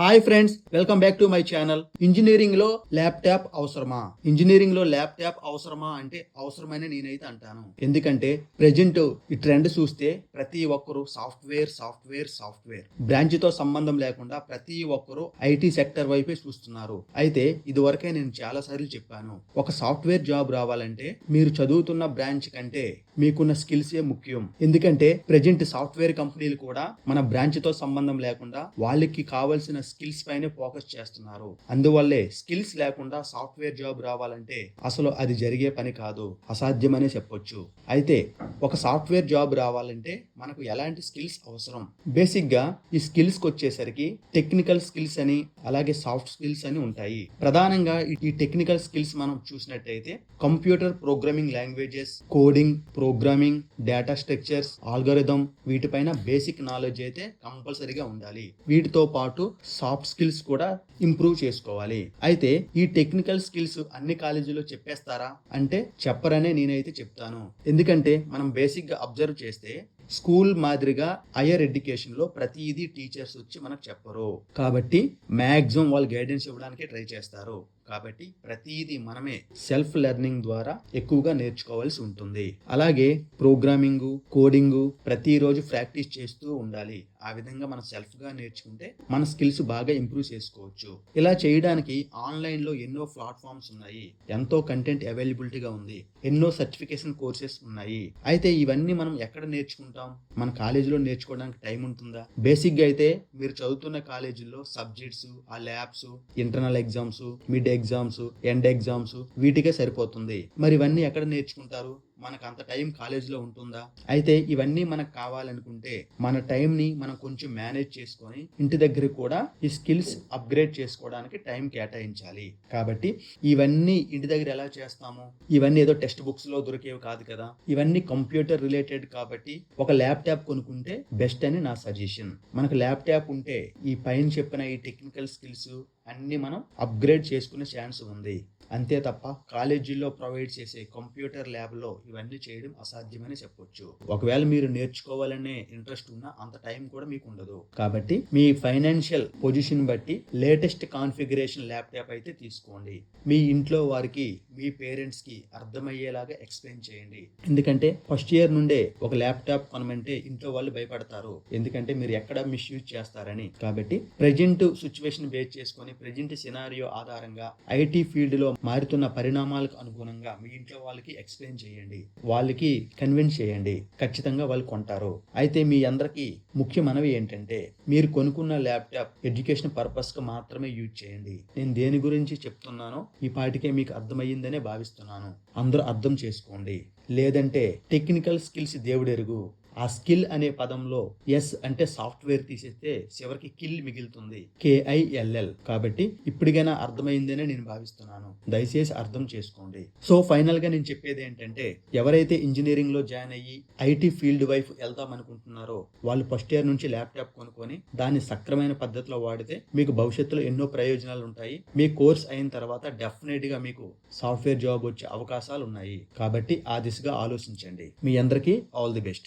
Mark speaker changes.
Speaker 1: Hi friends welcome back to my channel ఇంజనీరింగ్లో laptop అవసరమా? ఇంజనీరింగ్లో ల్యాప్టాప్ అవసరమా అంటే అవసరమని నేనైతే అంటాను. ఎందుకంటే ప్రెజెంట్ ఈ ట్రెండ్ చూస్తే ప్రతి ఒక్కరు సాఫ్ట్వేర్ సాఫ్ట్వేర్ సాఫ్ట్వేర్ బ్రాంచ్తో సంబంధం లేకుండా ప్రతి ఒక్కరు ఐటీ సెక్టర్ వైపే చూస్తున్నారు. అయితే ఇదివరకే నేను చాలా సార్లు చెప్పాను. ఒక సాఫ్ట్వేర్ జాబ్ రావాలంటే మీరు చదువుతున్న బ్రాంచ్ కంటే మీకున్న స్కిల్సే ముఖ్యం. ఎందుకంటే ప్రెజెంట్ సాఫ్ట్వేర్ కంపెనీలు కూడా మన బ్రాంచ్తో సంబంధం లేకుండా వాళ్ళకి కావాల్సిన స్కిల్స్ పైనే ఫోకస్ చేస్తున్నారు. అందువల్లే స్కిల్స్ లేకుండా సాఫ్ట్వేర్ జాబ్ రావాలంటే అసలు అది జరిగే పని కాదు. అసాధ్యమనే చెప్పొచ్చు. అయితే ఒక సాఫ్ట్వేర్ జాబ్ రావాలంటే మనకు ఎలాంటి స్కిల్స్ అవసరం? బేసిక్గా ఈ స్కిల్స్కి వచ్చేసరికి టెక్నికల్ స్కిల్స్ అని అలాగే సాఫ్ట్ స్కిల్స్ అని ఉంటాయి. ప్రధానంగా ఈ- ఈ టెక్నికల్ స్కిల్స్ మనం చూసినట్టయితే computer programming languages coding programming data structures algorithm వీటిపైన బేసిక్ నాలెడ్జ్ అయితే కంపల్సరీగా ఉండాలి. వీటితో పాటు సాఫ్ట్ స్కిల్స్ కూడా ఇంప్రూవ్ చేసుకోవాలి. అయితే ఈ టెక్నికల్ స్కిల్స్ అన్ని కాలేజీలో చెప్పేస్తారా? అంటే చెప్పరనే నేనైతే చెప్తాను. ఎందుకంటే మనం బేసిక్గా అబ్జర్వ్ చేస్తే స్కూల్ మాదిరిగా హయ్యర్ ఎడ్యుకేషన్లో ప్రతిదీ టీచర్స్ వచ్చి మనకు చెప్పరు. కాబట్టి మ్యాక్సిమం వాళ్ళు గైడెన్స్ ఇవ్వడానికి ట్రై చేస్తారు. కాబట్టి ప్రతిదీ మనమే సెల్ఫ్ లెర్నింగ్ ద్వారా ఎక్కువగా నేర్చుకోవాల్సి ఉంటుంది. అలాగే ప్రోగ్రామింగ్ కోడింగ్ ప్రతిరోజు ప్రాక్టీస్ చేస్తూ ఉండాలి. ఆ విధంగా మనం సెల్ఫ్గా నేర్చుకుంటే మన స్కిల్స్ బాగా ఇంప్రూవ్ చేసుకోవచ్చు. ఇలా చేయడానికి ఆన్లైన్లో ఎన్నో ప్లాట్ఫామ్స్ ఉన్నాయి. ఎంతో కంటెంట్ అవైలబిలిటీగా ఉంది. ఎన్నో సర్టిఫికేషన్ కోర్సెస్ ఉన్నాయి. అయితే ఇవన్నీ మనం ఎక్కడ నేర్చుకుంటాం? మన కాలేజీలో నేర్చుకోవడానికి టైం ఉంటుందా? బేసిక్గా అయితే మీరు చదువుతున్న కాలేజీల్లో సబ్జెక్ట్స్ ఆ labs internal exams mid exams end exams వీటికే సరిపోతుంది. మరి ఇవన్నీ ఎక్కడ నేర్చుకుంటారు? మనకు అంత టైం కాలేజీలో ఉంటుందా? అయితే ఇవన్నీ మనకు కావాలనుకుంటే మన టైం ని మనం కొంచెం మేనేజ్ చేసుకొని ఇంటి దగ్గర కూడా ఈ స్కిల్స్ అప్గ్రేడ్ చేసుకోవడానికి టైం కేటాయించాలి. కాబట్టి ఇవన్నీ ఇంటి దగ్గర ఎలా చేస్తాము? ఇవన్నీ ఏదో టెక్స్ట్ బుక్స్లో దొరికేవి కాదు కదా. ఇవన్నీ కంప్యూటర్ రిలేటెడ్ కాబట్టి ఒక ల్యాప్టాప్ కొనుక్కుంటే బెస్ట్ అని నా సజెషన్. మనకు ల్యాప్టాప్ ఉంటే ఈ పైన చెప్పిన ఈ టెక్నికల్ స్కిల్స్ అన్నీ మనం అప్గ్రేడ్ చేసుకునే ఛాన్స్ ఉంది. అంతే తప్ప కాలేజీల్లో ప్రొవైడ్ చేసే కంప్యూటర్ ల్యాబ్లో ఇవన్నీ చేయడం అసాధ్యమని చెప్పొచ్చు. ఒకవేళ మీరు నేర్చుకోవాలనే ఇంట్రెస్ట్ ఉన్నా అంత టైం కూడా మీకు ఉండదు. కాబట్టి మీ ఫైనాన్షియల్ పొజిషన్ బట్టి లేటెస్ట్ కాన్ఫిగరేషన్ ల్యాప్టాప్ అయితే తీసుకోండి. మీ ఇంట్లో వారికి మీ పేరెంట్స్కి అర్థమయ్యేలాగా ఎక్స్ప్లెయిన్ చేయండి. ఎందుకంటే ఫస్ట్ ఇయర్ నుండే ఒక ల్యాప్టాప్ కొనమంటే ఇంట్లో వాళ్ళు భయపడతారు. ఎందుకంటే మీరు ఎక్కడ మిస్యూజ్ చేస్తారని. కాబట్టి ప్రజెంట్ సిచ్యువేషన్ బేస్ చేసుకొని ప్రజెంట్ సినారియో ఆధారంగా ఐటీ ఫీల్డ్లో మారుతున్న పరిణామాలకు అనుగుణంగా మీ ఇంట్లో వాళ్ళకి ఎక్స్ప్లెయిన్ చేయండి. వాళ్ళకి కన్విన్స్ చేయండి. ఖచ్చితంగా వాళ్ళు కొంటారు. అయితే మీ అందరికీ ముఖ్య మనవి ఏంటంటే మీరు కొనుక్కున్న ల్యాప్టాప్ ఎడ్యుకేషన్ పర్పస్ మాత్రమే యూజ్ చేయండి. నేను దేని గురించి చెప్తున్నానో ఈ పాటికే మీకు అర్థమయ్యిందనే భావిస్తున్నాను. అందరూ అర్థం చేసుకోండి. లేదంటే టెక్నికల్ స్కిల్స్ దేవుడెరుగు. ఆ స్కిల్ అనే పదంలో ఎస్ అంటే సాఫ్ట్వేర్ తీసేస్తే చివరికి కిల్ మిగులుతుంది. కేఐఎల్ఎల్ కాబట్టి ఇప్పటికైనా అర్థమైందనే నేను భావిస్తున్నాను. దయచేసి అర్థం చేసుకోండి. సో ఫైనల్గా నేను చెప్పేది ఏంటంటే ఎవరైతే ఇంజనీరింగ్లో జాయిన్ అయ్యి ఐటీ ఫీల్డ్ వైపు వెళ్దాం అనుకుంటున్నారో వాళ్ళు ఫస్ట్ ఇయర్ నుంచి ల్యాప్టాప్ కొనుక్కొని దాన్ని సక్రమైన పద్ధతిలో వాడితే మీకు భవిష్యత్తులో ఎన్నో ప్రయోజనాలు ఉంటాయి. మీ కోర్స్ అయిన తర్వాత డెఫినెట్గా మీకు సాఫ్ట్వేర్ జాబ్ వచ్చే అవకాశాలు ఉన్నాయి. కాబట్టి ఆ దిశగా ఆలోచించండి. మీ అందరికీ ఆల్ ది బెస్ట్.